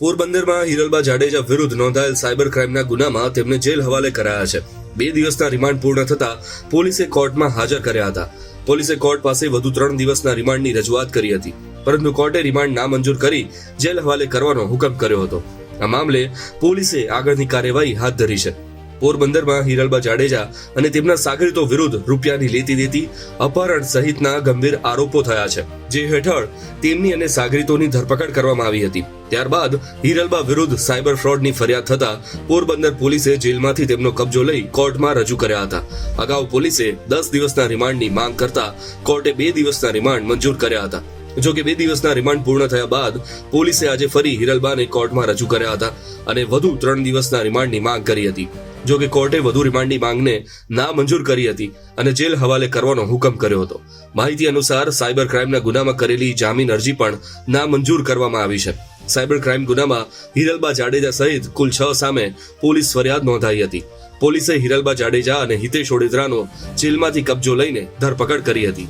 પોરબંદરમાં હિરલબા જાડેજા વિરુદ્ધ નોંધાયેલ સાયબર ક્રાઇમના ગુનામાં તેમને જેલ હવાલે કરાયા છે. બે દિવસના રિમાન્ડ પૂર્ણ થતા પોલીસે કોર્ટમાં હાજર કર્યા હતા. પોલીસે કોર્ટ પાસે વધુ ત્રણ દિવસના રિમાન્ડની રજૂઆત કરી હતી. પરંતુ કોર્ટે રિમાન્ડ નામંજૂર કરી જેલ હવાલે કરવાનો હુકમ કર્યો હતો. આ મામલે પોલીસે આગળની કાર્યવાહી હાથ ધરી છે. પોરબંદરમાં હિરલબા જાડેજા અને તેમના સાગરીતો વિરુદ્ધ રૂપિયાની લેતી દેતી અપહરણ સહિતના ગંભીર આરોપો થયા છે, જે હેઠળ તેમની અને સાગરીતોની ધરપકડ કરવામાં આવી હતી. ત્યારબાદ હિરલબા વિરુદ્ધ સાયબર ફ્રોડની ફરિયાદ થતા પોરબંદર પોલીસે જેલમાંથી તેમનો કબજો લઈ કોર્ટમાં રજૂ કર્યા હતા. અગાઉ પોલીસે દસ દિવસના રિમાન્ડની માંગ કરતા કોર્ટે બે દિવસના રિમાન્ડ મંજૂર કર્યા હતા. જો કે બે દિવસના રિમાન્ડ પૂર્ણ થયા બાદ પોલીસે આજે ફરી હિરલબાને કોર્ટમાં રજૂ કર્યા હતા અને વધુ ત્રણ દિવસના રિમાન્ડની માંગ કરી હતી. જો કે કોર્ટે વધુ રિમાન્ડની માંગને ના મંજૂર કરી હતી અને જેલ હવાલે કરવાનો હુકમ કર્યો હતો. માહિતી અનુસાર સાયબર ક્રાઇમના ગુનામાં કરેલી જામીન અરજી પણ ના મંજૂર કરવામાં આવી છે. સાયબર ક્રાઇમ ગુનામાં હિરલબા જાડેજા સહિત કુલ છ સામે પોલીસ ફરિયાદ નોંધાઈ હતી. પોલીસે હિરલબા જાડેજા અને હિતેશ ઓડેદરાનો જેલમાંથી કબજો લઈને ધરપકડ કરી હતી.